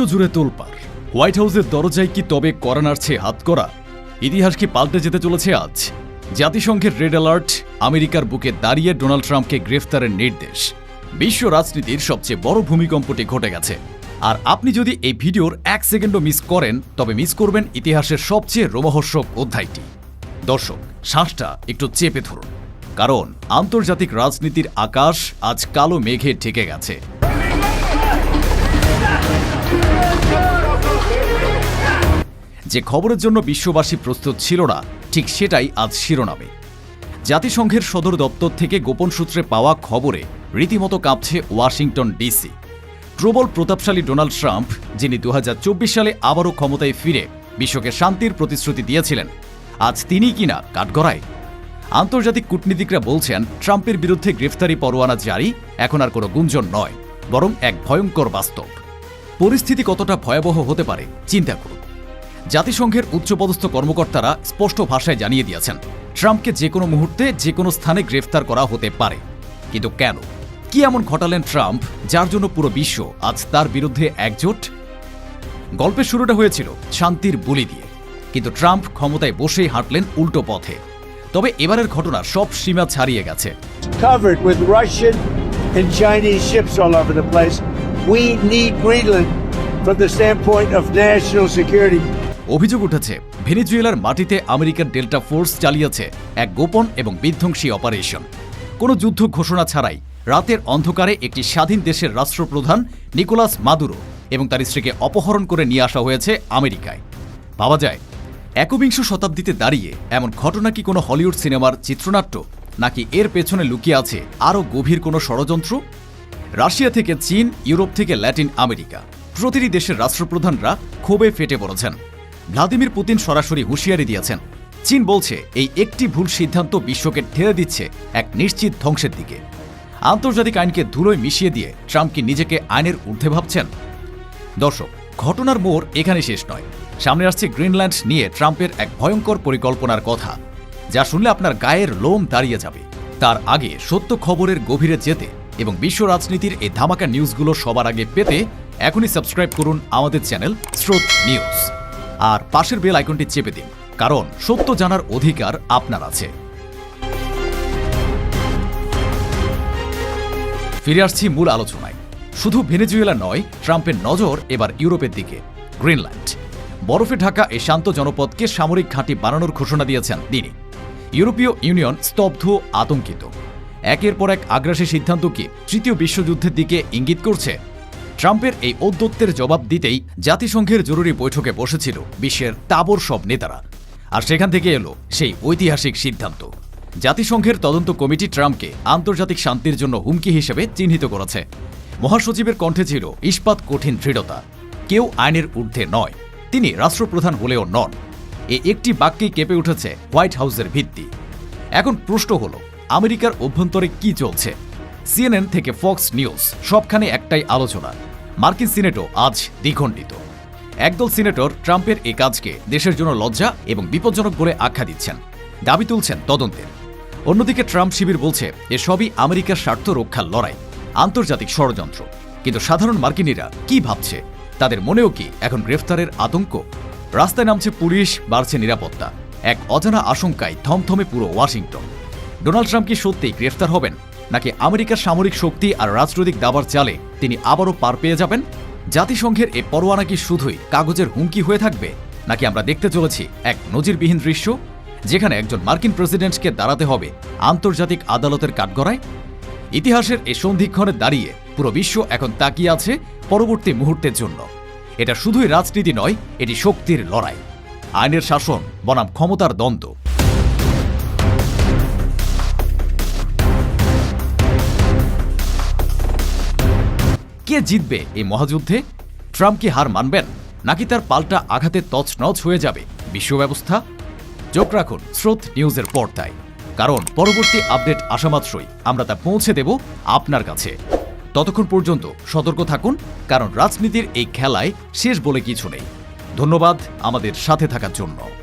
বিশ্বজুড়ে তোলপার হোয়াইট হাউসের দরজায় কি তবে করা নাড়ছে হাত করা? ইতিহাস কি পাল্টে যেতে চলেছে আজ? জাতিসংঘের রেড অ্যালার্ট, আমেরিকার বুকে দাঁড়িয়ে ডোনাল্ড ট্রাম্পকে গ্রেফতারের নির্দেশ। বিশ্ব রাজনীতির সবচেয়ে বড় ভূমিকম্পটি ঘটে গেছে। আর আপনি যদি এই ভিডিওর এক সেকেন্ডও মিস করেন, তবে মিস করবেন ইতিহাসের সবচেয়ে রোমহর্ষক অধ্যায়টি। দর্শক, শ্বাসটা একটু চেপে ধরুন। কারণ, আন্তর্জাতিক রাজনীতির আকাশ আজ কালো মেঘে ঢেকে গেছে। যে খবরের জন্য বিশ্ববাসী প্রস্তুত ছিল না, ঠিক সেটাই আজ শিরোনামে। জাতিসংঘের সদর দপ্তর থেকে গোপন সূত্রে পাওয়া খবরে রীতিমতো কাঁপছে ওয়াশিংটন ডিসি। প্রবল প্রতাপশালী ডোনাল্ড ট্রাম্প, যিনি দু হাজার চব্বিশ সালে আবারও ক্ষমতায় ফিরে, বিশ্বকে শান্তির প্রতিশ্রুতি দিয়েছিলেন। আজ তিনি কিনা কাঠগড়ায়? আন্তর্জাতিক কূটনীতিকরা বলছেন, ট্রাম্পের বিরুদ্ধে গ্রেফতারি পরোয়ানা জারি, এখন আর কোনো গুঞ্জন নয়, বরং এক ভয়ঙ্কর বাস্তব। পরিস্থিতি কতটা ভয়াবহ হতে পারে, চিন্তা করুন। জাতিসংঘের উচ্চপদস্থ কর্মকর্তারা স্পষ্ট ভাষায় জানিয়ে দিয়েছেন, ট্রাম্পকে যে কোনো মুহূর্তে যে কোনো স্থানে গ্রেফতার করা হতে পারে। কিন্তু কেন? কি এমন ঘটালেন ট্রাম্প, যার জন্য পুরো বিশ্ব আজ তার বিরুদ্ধে একজোট? গল্পের শুরুটা হয়েছিল শান্তির বুলি দিয়ে। কিন্তু ট্রাম্প ক্ষমতায় বসেই হাঁটলেন উল্টো পথে। তবে এবারের ঘটনা সব সীমা ছাড়িয়ে গেছে। Covered with Russian and Chinese ships all over the place. We need Greenland from the standpoint of national security. অভিযোগ উঠেছে, ভেনিজুয়েলার মাটিতে আমেরিকান ডেল্টা ফোর্স চালিয়েছে এক গোপন এবং বিধ্বংসী অপারেশন। কোনো যুদ্ধ ঘোষণা ছাড়াই রাতের অন্ধকারে একটি স্বাধীন দেশের রাষ্ট্রপ্রধান নিকোলাস মাদুরো এবং তার স্ত্রীকে অপহরণ করে নিয়ে আসা হয়েছে আমেরিকায়। ভাবা যায়, একবিংশ শতাব্দীতে দাঁড়িয়ে এমন ঘটনা কি কোনো হলিউড সিনেমার চিত্রনাট্য, নাকি এর পেছনে লুকিয়ে আছে আরও গভীর কোনো ষড়যন্ত্র? রাশিয়া থেকে চীন, ইউরোপ থেকে ল্যাটিন আমেরিকা। প্রতিটি দেশের রাষ্ট্রপ্রধানরা ক্ষোভে ফেটে পড়েছেন। ভ্লাদিমির পুতিন সরাসরি হুঁশিয়ারি দিয়েছেন। চীন বলছে, এই একটি ভুল সিদ্ধান্ত বিশ্বকে ঠেলে দিচ্ছে এক নিশ্চিত ধ্বংসের দিকে। আন্তর্জাতিক আইনকে ধুলোয় মিশিয়ে দিয়ে ট্রাম্প কি নিজেকে আইনের ঊর্ধ্বে ভাবছেন? দর্শক, ঘটনার মোড় এখানে শেষ নয়। সামনে আসছে গ্রিনল্যান্ড নিয়ে ট্রাম্পের এক ভয়ঙ্কর পরিকল্পনার কথা। যা শুনলে আপনার গায়ের লোম দাঁড়িয়ে যাবে। তার আগে সত্য খবরের গভীরে যেতে এবং বিশ্ব রাজনীতির এই ধামাকা নিউজগুলো সবার আগে পেতে এখনই সাবস্ক্রাইব করুন আমাদের চ্যানেল স্রোত নিউজ আর পাশের বেল আইকনটি চেপে দিন, কারণ সত্য জানার অধিকার আপনার আছে। ফিরে আসছি মূল আলোচনায়। শুধু ভেনেজুয়েলা নয়, ট্রাম্পের নজর এবার ইউরোপের দিকে। গ্রিনল্যান্ড। বরফে ঢাকা এই শান্ত জনপদকে সামরিক ঘাঁটি বানানোর ঘোষণা দিয়েছেন তিনি। ইউরোপীয় ইউনিয়ন স্তব্ধ, আতঙ্কিত। একের পর এক আগ্রাসী সিদ্ধান্ত কি তৃতীয় বিশ্বযুদ্ধের দিকে ইঙ্গিত করছে? ট্রাম্পের এই ঔদ্ধত্যের জবাব দিতেই জাতিসংঘের জরুরি বৈঠকে বসেছিল বিশ্বের তাবর সব নেতারা। আর সেখান থেকে এলো সেই ঐতিহাসিক সিদ্ধান্ত। জাতিসংঘের তদন্ত কমিটি ট্রাম্পকে আন্তর্জাতিক শান্তির জন্য হুমকি হিসেবে চিহ্নিত করেছে। মহাসচিবের কণ্ঠে ছিল ইস্পাত কঠিন দৃঢ়তা। কেউ আইনের ঊর্ধ্বে নয়। তিনি রাষ্ট্রপ্রধান হলেও নন। এ একটি বাক্যেই কেঁপে উঠেছে হোয়াইট হাউসের ভিত্তি। এখন প্রশ্ন হল আমেরিকার অভ্যন্তরে কি চলছে? সিএনএন থেকে ফক্স নিউজ সবখানে একটাই আলোচনা। মার্কিন সিনেটও আজ দ্বিখণ্ডিত। একদল সিনেটর ট্রাম্পের এই কাজকে দেশের জন্য লজ্জা এবং বিপজ্জনক বলে আখ্যা দিচ্ছেন। দাবি তুলছেন তদন্তের। অন্যদিকে ট্রাম্প শিবির বলছে, এসবই আমেরিকার স্বার্থ রক্ষার লড়াই, আন্তর্জাতিক ষড়যন্ত্র। কিন্তু সাধারণ মার্কিনীরা কি ভাবছে? তাদের মনেও কি এখন গ্রেফতারের আতঙ্ক? রাস্তায় নামছে পুলিশ, বাড়ছে নিরাপত্তা। এক অজানা আশঙ্কায় থমথমে পুরো ওয়াশিংটন। ডোনাল্ড ট্রাম্প কি সত্যিই গ্রেফতার হবেন? নাকি আমেরিকার সামরিক শক্তি আর রাজনৈতিক দাবার চালে তিনি আবারও পার পেয়ে যাবেন? জাতিসংঘের এ পরোয়ানা কি শুধুই কাগজের হুমকি হয়ে থাকবে? নাকি আমরা দেখতে চলেছি এক নজিরবিহীন দৃশ্য, যেখানে একজন মার্কিন প্রেসিডেন্টকে দাঁড়াতে হবে আন্তর্জাতিক আদালতের কাঠগড়ায়? ইতিহাসের এই সন্ধিক্ষণে দাঁড়িয়ে পুরো বিশ্ব এখন তাকিয়ে আছে পরবর্তী মুহূর্তের জন্য। এটা শুধুই রাজনীতি নয়, এটি শক্তির লড়াই। আইনের শাসন, বনাম ক্ষমতার দ্বন্দ্ব। জিতবে এই মহাযুদ্ধে? ট্রাম্প কি হার মানবেন? নাকি তার পাল্টা আঘাতে তছনছ হয়ে যাবে? বিশ্ব ব্যবস্থা? চোখ রাখুন, স্রোত নিউজের পর্দায়। কারণ পরবর্তী আপডেট আসা মাত্রই আমরা তা পৌঁছে দেব আপনার কাছে। ততক্ষণ পর্যন্ত সতর্ক থাকুন, কারণ রাজনীতির এই খেলায় শেষ বলে কিছু নেই। ধন্যবাদ আমাদের সাথে থাকার জন্য।